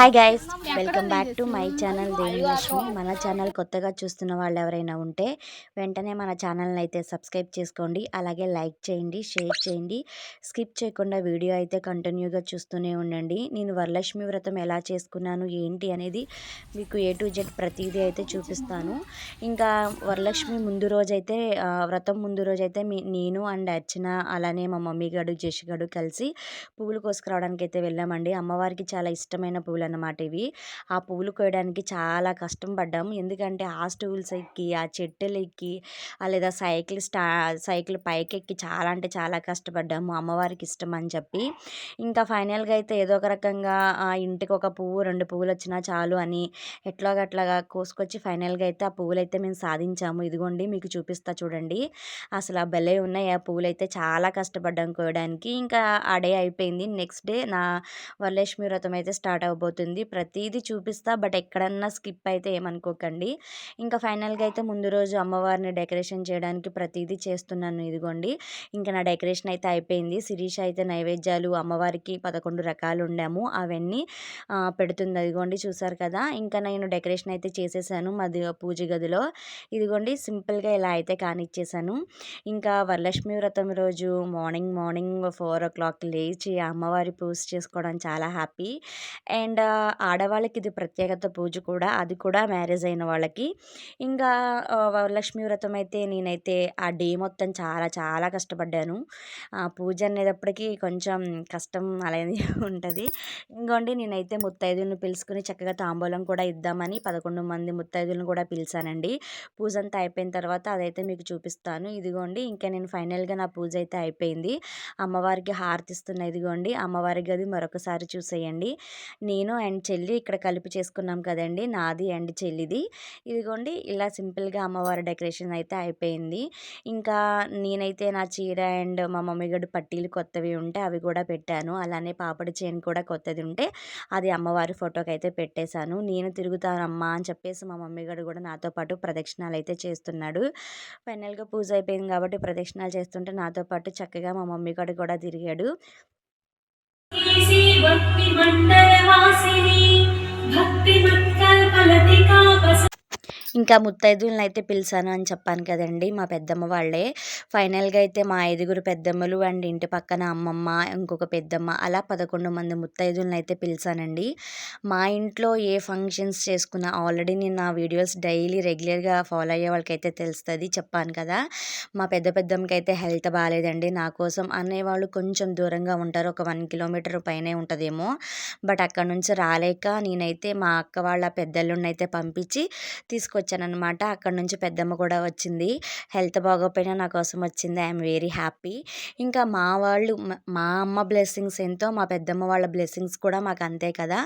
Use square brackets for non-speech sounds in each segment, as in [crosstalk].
Hi guys. Welcome back to my channel Devilakshmi మన channel కొత్తగా చూస్తున్న వాళ్ళు ఎవరైనా ఉంటే వెంటనే మన ఛానల్ని అయితే సబ్స్క్రైబ్ చేసుకోండి. అలాగే లైక్ చేయండి షేర్ చేయండి. స్కిప్ చేయకుండా వీడియో అయితే కంటిన్యూగా చూస్తూనే ఉండండి. నేను వరలక్ష్మి వ్రతం ఎలా చేసుకున్నాను ఏంటి అనేది మీకు ఏ టు జెడ్ ప్రతిదీ అయితే చూపిస్తాను. ఇంకా వరలక్ష్మి ముందు రోజైతే వ్రతం ముందు రోజైతే మీ నేను అండ్ అర్చన అలానే మా మమ్మీ గడు జష్ గడు కలిసి పువ్వులు కోసుకురావడానికి అయితే వెళ్ళామండి. అమ్మవారికి చాలా ఇష్టమైన పువ్వులు అన్నమాట ఇవి. ఆ పువ్వులు కోయడానికి చాలా కష్టం పడ్డాము ఎందుకంటే ఆ స్టూల్స్ ఎక్కి ఆ చెట్టులు ఎక్కి లేదా సైకిల్ స్టా సైకిల్ పైకి ఎక్కి చాలా అంటే చాలా కష్టపడ్డాము అమ్మవారికి ఇష్టం అని చెప్పి. ఇంకా ఫైనల్గా అయితే ఏదో ఒక రకంగా ఇంటికి ఒక పువ్వు రెండు పువ్వులు వచ్చినా చాలు అని ఎట్లాగట్లాగా కోసుకొచ్చి ఫైనల్గా అయితే ఆ పువ్వులు అయితే మేము సాధించాము. ఇదిగోండి మీకు చూపిస్తా చూడండి. అసలు ఆ భలే ఉన్నాయి. ఆ పువ్వులు అయితే చాలా కష్టపడ్డాం కోయడానికి. ఇంకా ఆ డే అయిపోయింది. నెక్స్ట్ డే నా వరలక్ష్మి వ్రతం అయితే స్టార్ట్ అవబోతుంది. ప్రతిదీ చూపిస్తా బట్ ఎక్కడన్నా స్కిప్ అయితే ఏమనుకోకండి. ఇంకా ఫైనల్గా అయితే ముందు రోజు అమ్మవారిని డెకరేషన్ చేయడానికి ప్రతిదీ చేస్తున్నాను ఇదిగోండి. ఇంకా నా డెకరేషన్ అయితే అయిపోయింది. శిరీష అయితే నైవేద్యాలు అమ్మవారికి పదకొండు రకాలు ఉండాము అవన్నీ పెడుతుంది అదిగోండి చూసారు కదా. ఇంకా నేను డెకరేషన్ అయితే చేసేసాను మాది పూజ గదిలో. ఇదిగోండి సింపుల్గా ఇలా అయితే కానిచ్చేసాను. ఇంకా వరలక్ష్మి వ్రతం రోజు morning morning four o'clock లేచి అమ్మవారి పూజ చేసుకోవడం చాలా హ్యాపీ. అండ్ ఆడవాళ్ళు వాళ్ళకి ఇది ప్రత్యేకత పూజ కూడా అది కూడా మ్యారేజ్ అయిన వాళ్ళకి. ఇంకా లక్ష్మీ వ్రతం అయితే నేనైతే ఆ డే మొత్తం చాలా చాలా కష్టపడ్డాను. ఆ పూజ అనేటప్పటికీ కొంచెం కష్టం అలాగే [laughs] ఉంటుంది. ఇంకోండి నేనైతే ముత్తైదులను పిలుచుకుని చక్కగా తాంబూలం కూడా ఇద్దామని పదకొండు మంది ముత్తైదులను కూడా పిలిచానండి. పూజ అంతా అయిపోయిన తర్వాత అదైతే మీకు చూపిస్తాను. ఇదిగోండి ఇంకా నేను ఫైనల్గా నా పూజ అయితే అయిపోయింది. అమ్మవారికి హారతిస్తున్న ఇదిగోండి అమ్మవారి గది మరొకసారి చూసేయండి. నేను అండ్ చెల్లి ఇక్కడ ఇక్కడ కలిపి చేసుకున్నాం కదండి. నాది అండ్ చెల్లిది. ఇదిగోండి ఇలా సింపుల్గా అమ్మవారి డెకరేషన్ అయితే అయిపోయింది. ఇంకా నేనైతే నా చీర అండ్ మా మమ్మీ గడు పట్టీలు కొత్తవి ఉంటే అవి కూడా పెట్టాను. అలానే పాపడి చైన్ కూడా కొత్తది ఉంటే అది అమ్మవారి ఫోటోకి అయితే పెట్టేశాను. నేను తిరుగుతానమ్మా అని చెప్పేసి మా మమ్మీ గడు కూడా నాతో పాటు ప్రదక్షిణాలు అయితే చేస్తున్నాడు. ఫైనల్గా పూజ అయిపోయింది కాబట్టి ప్రదక్షిణాలు చేస్తుంటే నాతో పాటు చక్కగా మా మమ్మీ గడు కూడా తిరిగాడు. భక్తి మండలవాసిని ఇంకా ముత్తైదువులను అయితే పిలిచాను అని చెప్పాను కదండి మా పెద్దమ్మ వాళ్ళే. ఫైనల్గా అయితే మా ఐదుగురు పెద్దమ్మలు అండ్ ఇంటి పక్కన అమ్మమ్మ ఇంకొక పెద్దమ్మ అలా పదకొండు మంది ముత్తైదువులను అయితే పిలిచానండి. మా ఇంట్లో ఏ ఫంక్షన్స్ చేసుకున్నా ఆల్రెడీ నేను నా వీడియోస్ డైలీ రెగ్యులర్గా ఫాలో అయ్యే వాళ్ళకైతే తెలుస్తుంది చెప్పాను కదా. మా పెద్ద పెద్దమ్మకి అయితే హెల్త్ బాగాలేదండి నా కోసం అనేవాళ్ళు కొంచెం దూరంగా ఉంటారు. ఒక వన్ కిలోమీటర్ పైనే ఉంటుందేమో. బట్ అక్కడ నుంచి రాలేక నేనైతే మా అక్క వాళ్ళ పెద్దల్లున్నైతే పంపించి తీసుకొచ్చి వచ్చానమాట అక్కడ నుంచి పెద్దమ్మ కూడా వచ్చింది. హెల్త్ బాగోపోయినా నా కోసం వచ్చింది. I'm very happy. ఇంకా మా వాళ్ళు మా అమ్మ బ్లెస్సింగ్స్ ఎంతో మా పెద్దమ్మ వాళ్ళ బ్లెస్సింగ్స్ కూడా మాకు అంతే కదా.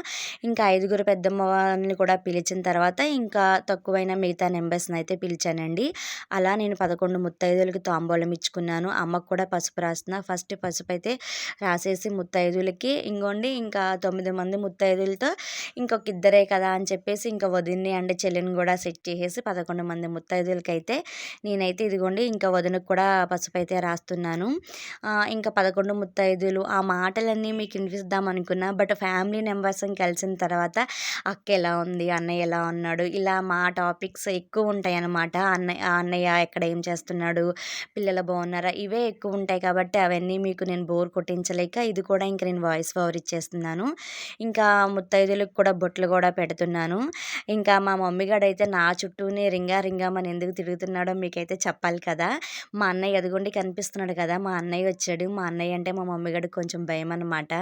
ఇంకా ఐదుగురు పెద్దమ్మ వాళ్ళని కూడా పిలిచిన తర్వాత ఇంకా తక్కువైన మిగతా నెంబర్స్ని అయితే పిలిచానండి. అలా నేను పదకొండు ముత్తైదులకి తాంబూలం ఇచ్చుకున్నాను. అమ్మకు కూడా పసుపు రాస్తున్నా. ఫస్ట్ పసుపు అయితే రాసేసి ముత్తైదులకి ఇంకోండి ఇంకా తొమ్మిది మంది ముత్తైదులతో ఇంకొక ఇద్దరే కదా అని చెప్పేసి ఇంకా వదిన్ని అండ్ చెల్లిని కూడా సెట్ చేసేసి పదకొండు మంది ముత్తైదులకైతే నేనైతే ఇదిగోండి ఇంకా వదినకు కూడా పసుపు అయితే రాస్తున్నాను ఇంకా పదకొండు ముత్తైదులు ఆ మాటలన్నీ మీకు వినిపిద్దాం అనుకున్నా బట్ ఫ్యామిలీ మెంబర్స్ కలిసిన తర్వాత అక్క ఎలా ఉంది అన్నయ్య ఎలా ఉన్నాడు ఇలా మా టాపిక్స్ ఎక్కువ ఉంటాయి అన్నమాట అన్నయ్య అన్నయ్య ఎక్కడ ఏం చేస్తున్నాడు పిల్లలు బాగున్నారా ఇవే ఎక్కువ ఉంటాయి కాబట్టి అవన్నీ మీకు నేను బోర్ కొట్టించలేక ఇది కూడా ఇంకా నేను వాయిస్ ఓవర్ ఇచ్చేస్తున్నాను. ఇంకా ముత్తైదులకు కూడా బొట్లు కూడా పెడుతున్నాను. ఇంకా మా మమ్మీ అయితే నా చుట్టూనే రింగా రింగామని ఎందుకు తిరుగుతున్నాడో మీకైతే చెప్పాలి కదా. మా అన్నయ్య ఎదుగుండి కనిపిస్తున్నాడు కదా. మా అన్నయ్య వచ్చాడు. మా అన్నయ్య అంటే మా మమ్మీ గడికి కొంచెం భయం అనమాట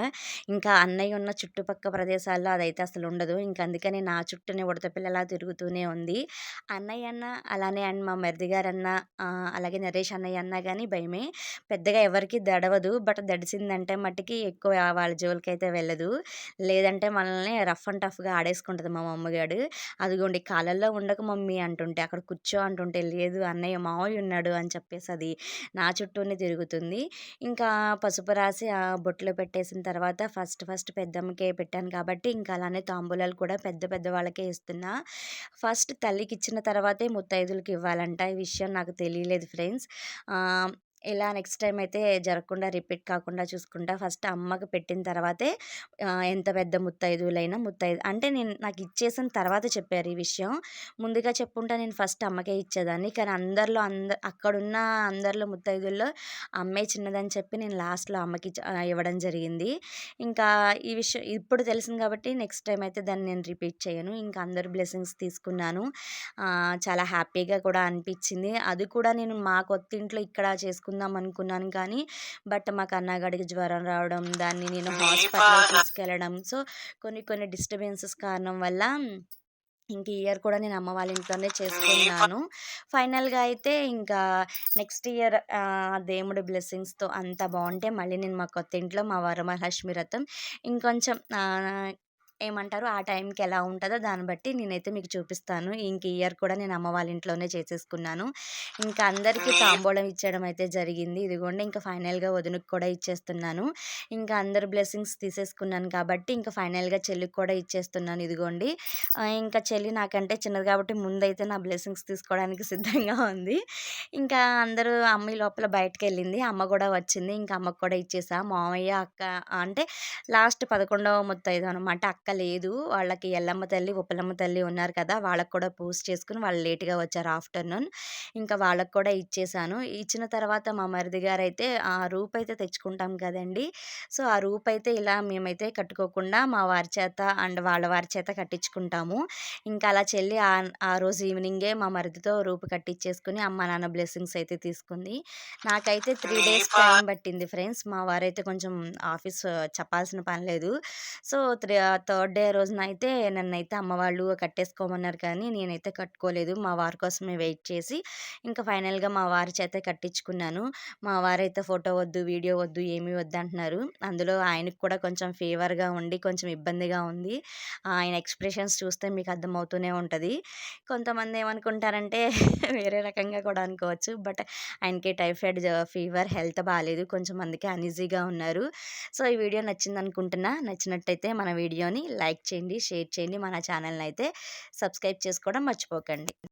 ఇంకా అన్నయ్య ఉన్న చుట్టుపక్క ప్రదేశాల్లో అదైతే అసలు ఉండదు. ఇంకా అందుకని నా చుట్టూనే ఉడతపిల్లలా తిరుగుతూనే ఉంది. అన్నయ్య అన్న అలానే అండ్ మా మరిది గారు అన్న అలాగే నరేష్ అన్నయ్య అన్న కానీ భయమే. పెద్దగా ఎవరికి దడవదు. బట్ దడిసిందంటే మట్టికి ఎక్కువ వాళ్ళ జోలికి అయితే వెళ్ళదు. లేదంటే మనల్ని రఫ్ అండ్ టఫ్గా ఆడేసుకుంటుంది మా మమ్మగాడు అదిగోండి కాలల్లో ఉండక మమ్మీ అంటుంటే అక్కడ కూర్చో అంటుంటే లేదు అన్నయ్య మావయ్య ఉన్నాడు అని చెప్పేసి అది నా చుట్టూనే తిరుగుతుంది. ఇంకా పసుపు రాసి ఆ బొట్లో పెట్టేసిన తర్వాత ఫస్ట్ ఫస్ట్ పెద్దమ్మకే పెట్టాను కాబట్టి ఇంకా అలానే తాంబూలాలు కూడా పెద్ద పెద్ద వాళ్ళకే ఇస్తున్నా. ఫస్ట్ తల్లికి ఇచ్చిన తర్వాతే ముత్తైదులకి ఇవ్వాలంట. ఈ విషయం నాకు తెలియలేదు ఫ్రెండ్స్. ఇలా నెక్స్ట్ టైం అయితే జరగకుండా రిపీట్ కాకుండా చూసుకుంటా ఫస్ట్ అమ్మకి పెట్టిన తర్వాతే ఎంత పెద్ద ముత్తైదువులైనా ముత్తైదు అంటే నేను నాకు ఇచ్చేసిన తర్వాత చెప్పారు ఈ విషయం. ముందుగా చెప్పుంటే నేను ఫస్ట్ అమ్మకే ఇచ్చేదాన్ని. కానీ అందరిలో అంద అక్కడున్న అందరిలో ముత్తైదుల్లో అమ్మే చిన్నదని చెప్పి నేను లాస్ట్‌లో అమ్మకి ఇవ్వడం జరిగింది. ఇంకా ఈ విషయం ఇప్పుడు తెలిసింది కాబట్టి నెక్స్ట్ టైం అయితే దాన్ని నేను రిపీట్ చేయను. ఇంకా అందరు బ్లెస్సింగ్స్ తీసుకున్నాను. చాలా హ్యాపీగా కూడా అనిపించింది అది కూడా నేను మా కొత్తింట్లో ఇక్కడ చేసుకుందాం అనుకున్నాను కానీ, బట్ మా కన్నాగాడికి జ్వరం రావడం, దాన్ని నేను హాస్పిటల్‌కి తీసుకెళ్ళడం. సో, కొన్ని కొన్ని డిస్టర్బెన్సెస్ కారణం వల్ల ఇంక ఇయర్ కూడా నేను అమ్మ వాళ్ళ ఇంట్లోనే చేసుకున్నాను. ఫైనల్‌గా అయితే ఇంకా నెక్స్ట్ ఇయర్ దేవుడి బ్లెస్సింగ్స్‌తో అంతా బావుంటే మళ్ళీ నేను మా కొత్తింట్లో మా వరమహాలక్ష్మి వ్రతం ఇంకొంచెం ఏమంటారు ఆ టైంకి ఎలా ఉంటుందో దాన్ని బట్టి నేనైతే మీకు చూపిస్తాను. ఇంక ఇయర్ కూడా నేను అమ్మ వాళ్ళ ఇంట్లోనే చేసేసుకున్నాను. ఇంకా అందరికీ తాంబూలం ఇచ్చేయడం అయితే జరిగింది. ఇదిగోండి ఇంకా ఫైనల్‌గా వదినకి కూడా ఇచ్చేస్తున్నాను. ఇంకా అందరు బ్లెస్సింగ్స్ తీసేసుకున్నాను కాబట్టి ఇంకా ఫైనల్‌గా చెల్లికి కూడా ఇచ్చేస్తున్నాను ఇదిగోండి. ఇంకా చెల్లి నాకంటే చిన్నది కాబట్టి ముందైతే నా బ్లెస్సింగ్స్ తీసుకోవడానికి సిద్ధంగా ఉంది. ఇంకా అందరూ అమ్మ లోపల లోపల వెళ్ళింది అమ్మ కూడా వచ్చింది. ఇంకా అమ్మకి కూడా ఇచ్చేసా. మామయ్య, అక్క అంటే లాస్ట్ 11వ ముత్తైదు అనమాట. అక్క లేదు. వాళ్ళకి ఎల్లమ్మ తల్లి, ఉప్పలమ్మ తల్లి ఉన్నారు కదా! వాళ్ళకి కూడా పూజ చేసుకొని వాళ్ళు లేట్‌గా వచ్చారు ఆఫ్టర్‌నూన్. ఇంకా వాళ్ళకి కూడా ఇచ్చేసాను. ఇచ్చిన తర్వాత మా మరిది గారైతే ఆ రూపయితే తెచ్చుకుంటాం కదండీ! సో, ఆ రూపయితే ఇలా మేమైతే కట్టుకోకుండా మా వారి చేత అండ్ వాళ్ళ వారి చేత కట్టించుకుంటాము. ఇంకా అలా చెల్లి ఆ రోజు ఈవినింగే మా మరిదితో రూపు కట్టిచ్చేసుకొని అమ్మ, నాన్న బ్లెస్సింగ్స్ అయితే తీసుకుంది. నాకైతే 3 డేస్ టైం పట్టింది ఫ్రెండ్స్. మా వారైతే కొంచెం ఆఫీస్ చెప్పాల్సిన పని లేదు. సో, త్రీ థర్డ్ డే రోజునైతే నన్నైతే అమ్మ వాళ్ళు కట్టేసుకోమన్నారు కానీ నేనైతే కట్టుకోలేదు. మా వారి కోసమే వెయిట్ చేసి ఇంకా ఫైనల్‌గా మా వారి చేతే కట్టించుకున్నాను. మా వారైతే ఫోటో వద్దు, వీడియో వద్దు, ఏమీ వద్దు అంటున్నారు అందులో ఆయనకు కూడా కొంచెం ఫీవర్‌గా ఉండి కొంచెం ఇబ్బందిగా ఉంది. ఆయన ఎక్స్‌ప్రెషన్స్ చూస్తే మీకు అర్థమవుతూనే ఉంటుంది కొంతమంది ఏమనుకుంటారంటే [laughs] వేరే రకంగా కూడా అనుకోవచ్చు. బట్ ఆయనకి టైఫాయిడ్ ఫీవర్ హెల్త్ బాగాలేదు కొంచెం అందుకే అన్‌ఈజీగా ఉన్నారు. సో, ఈ వీడియో నచ్చిందనుకుంటున్నా. నచ్చినట్టయితే మన వీడియోని లైక్ చేయండి, షేర్ చేయండి. మన ఛానల్‌ని అయితే సబ్స్క్రైబ్ చేసుకోవడం మర్చిపోకండి.